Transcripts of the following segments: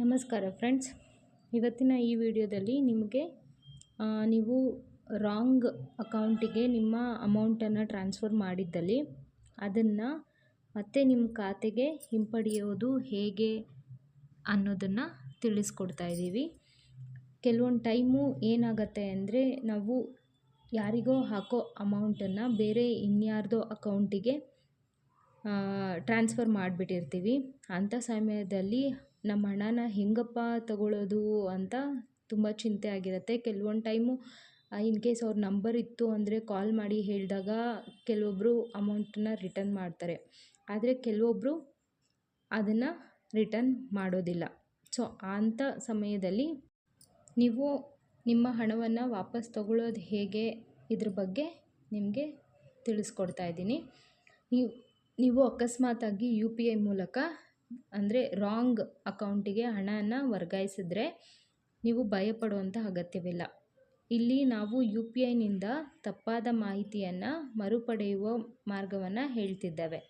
ನಮಸ್ಕಾರ ಫ್ರೆಂಡ್ಸ್. ಇವತ್ತಿನ ಈ ವಿಡಿಯೋದಲ್ಲಿ ನಿಮಗೆ ನೀವು ರಾಂಗ್ ಅಕೌಂಟಿಗೆ ನಿಮ್ಮ ಅಮೌಂಟನ್ನು ಟ್ರಾನ್ಸ್ಫರ್ ಮಾಡಿದ್ದಲ್ಲಿ ಅದನ್ನು ಮತ್ತೆ ನಿಮ್ಮ ಖಾತೆಗೆ ಹಿಂಪಡೆಯೋದು ಹೇಗೆ ಅನ್ನೋದನ್ನು ತಿಳಿಸ್ಕೊಡ್ತಾ ಇದ್ದೀವಿ. ಕೆಲವೊಂದು ಟೈಮು ಏನಾಗುತ್ತೆ ಅಂದರೆ ನಾವು ಯಾರಿಗೋ ಹಾಕೋ ಅಮೌಂಟನ್ನು ಬೇರೆ ಇನ್ಯಾರ್ದೋ ಅಕೌಂಟಿಗೆ ಟ್ರಾನ್ಸ್ಫರ್ ಮಾಡಿಬಿಟ್ಟಿರ್ತೀವಿ. ಅಂಥ ಸಮಯದಲ್ಲಿ ನಮ್ಮ ಹಣನ ಹೆಂಗಪ್ಪ ತಗೊಳ್ಳೋದು ಅಂತ ತುಂಬ ಚಿಂತೆ ಆಗಿರುತ್ತೆ. ಕೆಲವೊಂದು ಟೈಮು ಇನ್ ಕೇಸ್ ಅವ್ರ ನಂಬರ್ ಇತ್ತು ಅಂದರೆ ಕಾಲ್ ಮಾಡಿ ಹೇಳಿದಾಗ ಕೆಲವೊಬ್ಬರು ಅಮೌಂಟನ್ನ ರಿಟರ್ನ್ ಮಾಡ್ತಾರೆ. ಆದರೆ ಕೆಲವೊಬ್ಬರು ಅದನ್ನು ರಿಟರ್ನ್ ಮಾಡೋದಿಲ್ಲ. ಸೊ ಅಂಥ ಸಮಯದಲ್ಲಿ ನೀವು ನಿಮ್ಮ ಹಣವನ್ನು ವಾಪಸ್ ತಗೊಳ್ಳೋದು ಹೇಗೆ ಇದ್ರ ಬಗ್ಗೆ ನಿಮಗೆ ತಿಳಿಸ್ಕೊಡ್ತಾ ಇದ್ದೀನಿ. ನೀವು ನೀವು ಅಕಸ್ಮಾತಾಗಿ ಯು ಪಿ ಐ ಮೂಲಕ ಅಂದರೆ ರಾಂಗ್ ಅಕೌಂಟಿಗೆ ಹಣನ ವರ್ಗಾಯಿಸಿದ್ರೆ ನೀವು ಭಯಪಡುವಂಥ ಅಗತ್ಯವಿಲ್ಲ. ಇಲ್ಲಿ ನಾವು ಯು ಪಿ ಐನಿಂದ ತಪ್ಪಾದ ಮಾಹಿತಿಯನ್ನು ಮರುಪಡೆಯುವ ಮಾರ್ಗವನ್ನು ಹೇಳ್ತಿದ್ದೇವೆ.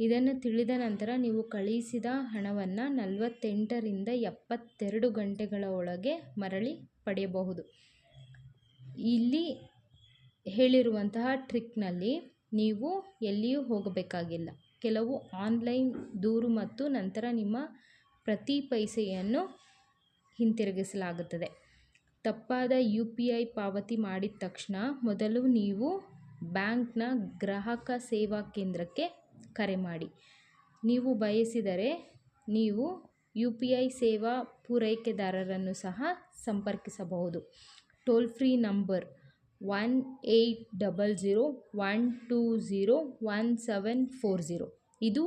ಇದನ್ನು ತಿಳಿದ ನಂತರ ನೀವು ಕಳುಹಿಸಿದ ಹಣವನ್ನು ನಲವತ್ತೆಂಟರಿಂದ ಎಪ್ಪತ್ತೆರಡು ಗಂಟೆಗಳ ಒಳಗೆ ಮರಳಿ ಪಡೆಯಬಹುದು. ಇಲ್ಲಿ ಹೇಳಿರುವಂತಹ ಟ್ರಿಕ್ನಲ್ಲಿ ನೀವು ಎಲ್ಲಿಯೂ ಹೋಗಬೇಕಾಗಿಲ್ಲ. ಕೆಲವು ಆನ್ಲೈನ್ ದೂರು ಮತ್ತು ನಂತರ ನಿಮ್ಮ ಪ್ರತಿ ಪೈಸೆಯನ್ನು ಹಿಂತಿರುಗಿಸಲಾಗುತ್ತದೆ. ತಪ್ಪಾದ ಯು ಪಿ ಐ ಪಾವತಿ ಮಾಡಿದ ತಕ್ಷಣ ಮೊದಲು ನೀವು ಬ್ಯಾಂಕ್ನ ಗ್ರಾಹಕ ಸೇವಾ ಕೇಂದ್ರಕ್ಕೆ ಕರೆ ಮಾಡಿ. ನೀವು ಬಯಸಿದರೆ ನೀವು ಯು ಪಿ ಐ ಸೇವಾ ಪೂರೈಕೆದಾರರನ್ನು ಸಹ ಸಂಪರ್ಕಿಸಬಹುದು. Toll free number one eight double zero one two zero one seven four zero ಇದು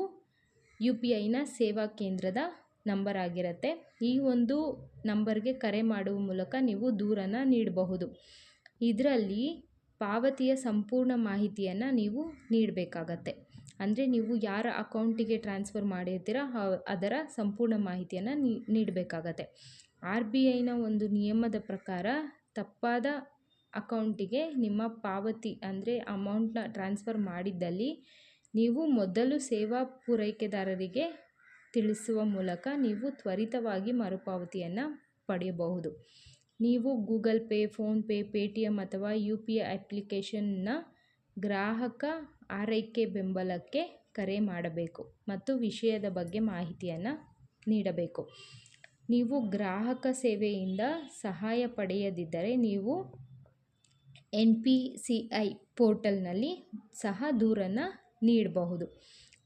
ಯು ಪಿ ಐನ ಸೇವಾ ಕೇಂದ್ರದ ನಂಬರ್ ಆಗಿರುತ್ತೆ. ಈ ಒಂದು ನಂಬರ್ಗೆ ಕರೆ ಮಾಡುವ ಮೂಲಕ ನೀವು ದೂರನ್ನು ನೀಡಬಹುದು. ಇದರಲ್ಲಿ ಪಾವತಿಯ ಸಂಪೂರ್ಣ ಮಾಹಿತಿಯನ್ನು ನೀವು ನೀಡಬೇಕಾಗತ್ತೆ. ಅಂದರೆ ನೀವು ಯಾರ ಅಕೌಂಟಿಗೆ ಟ್ರಾನ್ಸ್ಫರ್ ಮಾಡಿರ್ತೀರ ಅದರ ಸಂಪೂರ್ಣ ಮಾಹಿತಿಯನ್ನು ನೀಡಬೇಕಾಗತ್ತೆ. ಆರ್ ಬಿ ಐನ ಒಂದು ನಿಯಮದ ಪ್ರಕಾರ ತಪ್ಪಾದ ಅಕೌಂಟಿಗೆ ನಿಮ್ಮ ಪಾವತಿ ಅಂದರೆ ಅಮೌಂಟನ್ನ ಟ್ರಾನ್ಸ್ಫರ್ ಮಾಡಿದ್ದಲ್ಲಿ ನೀವು ಮೊದಲು ಸೇವಾ ಪೂರೈಕೆದಾರರಿಗೆ ತಿಳಿಸುವ ಮೂಲಕ ನೀವು ತ್ವರಿತವಾಗಿ ಮರುಪಾವತಿಯನ್ನು ಪಡೆಯಬಹುದು. ನೀವು ಗೂಗಲ್ ಪೇ ಫೋನ್ಪೇ ಪೇಟಿಎಮ್ ಅಥವಾ ಯು ಪಿ ಐ ಅಪ್ಲಿಕೇಶನ್ನ ಗ್ರಾಹಕ ಆರೈಕೆ ಬೆಂಬಲಕ್ಕೆ ಕರೆ ಮಾಡಬೇಕು ಮತ್ತು ವಿಷಯದ ಬಗ್ಗೆ ಮಾಹಿತಿಯನ್ನು ನೀಡಬೇಕು. ನೀವು ಗ್ರಾಹಕ ಸೇವೆಯಿಂದ ಸಹಾಯ ಪಡೆಯದಿದ್ದರೆ ನೀವು ಎನ್ ಪಿ ಸಿ ಐ ಪೋರ್ಟಲ್ನಲ್ಲಿ ಸಹ ದೂರನ್ನು ನೀಡಬಹುದು.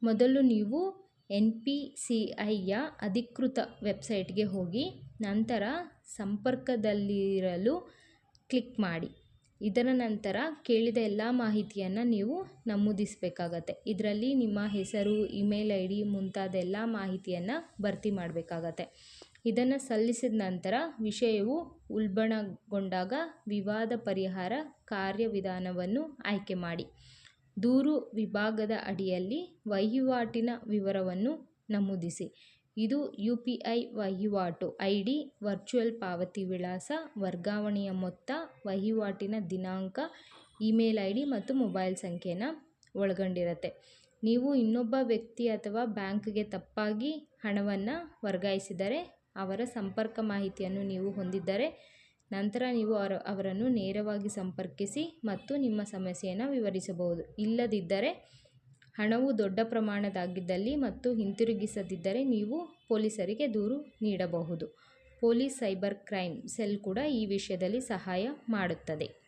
ಮೊದಲು ನೀವು ಎನ್ ಪಿ ಸಿ ಐಯ ಅಧಿಕೃತ ವೆಬ್ಸೈಟ್ಗೆ ಹೋಗಿ, ನಂತರ ಸಂಪರ್ಕದಲ್ಲಿರಲು ಕ್ಲಿಕ್ ಮಾಡಿ. ಇದರ ನಂತರ ಕೇಳಿದ ಎಲ್ಲ ಮಾಹಿತಿಯನ್ನು ನೀವು ನಮೂದಿಸಬೇಕಾಗತ್ತೆ. ಇದರಲ್ಲಿ ನಿಮ್ಮ ಹೆಸರು, ಇಮೇಲ್ ಐ ಡಿ ಮುಂತಾದ ಎಲ್ಲ ಮಾಹಿತಿಯನ್ನು ಭರ್ತಿ ಮಾಡಬೇಕಾಗತ್ತೆ. ಇದನ್ನು ಸಲ್ಲಿಸಿದ ನಂತರ ವಿಷಯವು ಉಲ್ಬಣಗೊಂಡಾಗ ವಿವಾದ ಪರಿಹಾರ ಕಾರ್ಯವಿಧಾನವನ್ನು ಆಯ್ಕೆ ಮಾಡಿ. ದೂರು ವಿಭಾಗದ ಅಡಿಯಲ್ಲಿ ವಹಿವಾಟಿನ ವಿವರವನ್ನು ನಮೂದಿಸಿ. ಇದು ಯು ಪಿ ಐ ವಹಿವಾಟು. ಐ ಡಿ ವರ್ಚುವಲ್ ಪಾವತಿ ವಿಳಾಸ, ವರ್ಗಾವಣೆಯ ಮೊತ್ತ, ವಹಿವಾಟಿನ ದಿನಾಂಕ, ಇಮೇಲ್ ಐ ಡಿ ಮತ್ತು ಮೊಬೈಲ್ ಸಂಖ್ಯೆನ ಒಳಗೊಂಡಿರುತ್ತೆ. ನೀವು ಇನ್ನೊಬ್ಬ ವ್ಯಕ್ತಿ ಅಥವಾ ಬ್ಯಾಂಕ್ಗೆ ತಪ್ಪಾಗಿ ಹಣವನ್ನು ವರ್ಗಾಯಿಸಿದರೆ ಅವರ ಸಂಪರ್ಕ ಮಾಹಿತಿಯನ್ನು ನೀವು ಹೊಂದಿದ್ದರೆ ನಂತರ ನೀವು ಅವರ, ಅವರನ್ನು ನೇರವಾಗಿ ಸಂಪರ್ಕಿಸಿ ಮತ್ತು ನಿಮ್ಮ ಸಮಸ್ಯೆಯನ್ನು ವಿವರಿಸಬಹುದು. ಇಲ್ಲದಿದ್ದರೆ ಹಣವು ದೊಡ್ಡ ಪ್ರಮಾಣದಾಗಿದ್ದಲ್ಲಿ ಮತ್ತು ಹಿಂತಿರುಗಿಸದಿದ್ದರೆ ನೀವು ಪೊಲೀಸರಿಗೆ ದೂರು ನೀಡಬಹುದು. ಪೊಲೀಸ್ ಸೈಬರ್ ಕ್ರೈಮ್ ಸೆಲ್ ಕೂಡ ಈ ವಿಷಯದಲ್ಲಿ ಸಹಾಯ ಮಾಡುತ್ತದೆ.